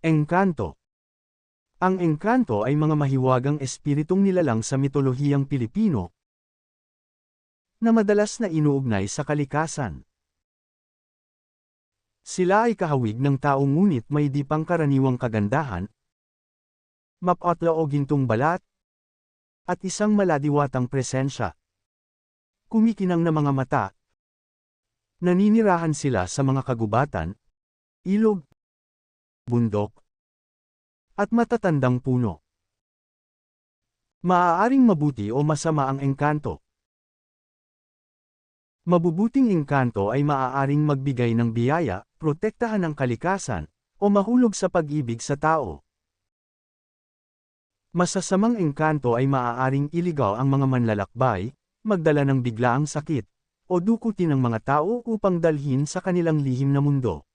Engkanto Ang engkanto ay mga mahiwagang espiritong nilalang sa mitolohiyang Pilipino na madalas na inuugnay sa kalikasan. Sila ay kahawig ng tao ngunit may di pangkaraniwang kagandahan, mapatla o gintong balat, at isang maladiwatang presensya. Kumikinang na mga mata. Naninirahan sila sa mga kagubatan, ilog, bundok, at matatandang puno. Maaaring mabuti o masama ang engkanto. Mabubuting engkanto ay maaaring magbigay ng biyaya, protektahan ang kalikasan, o mahulog sa pag-ibig sa tao. Masasamang engkanto ay maaaring iligaw ang mga manlalakbay, magdala ng biglaang sakit, o dukutin ng mga tao upang dalhin sa kanilang lihim na mundo.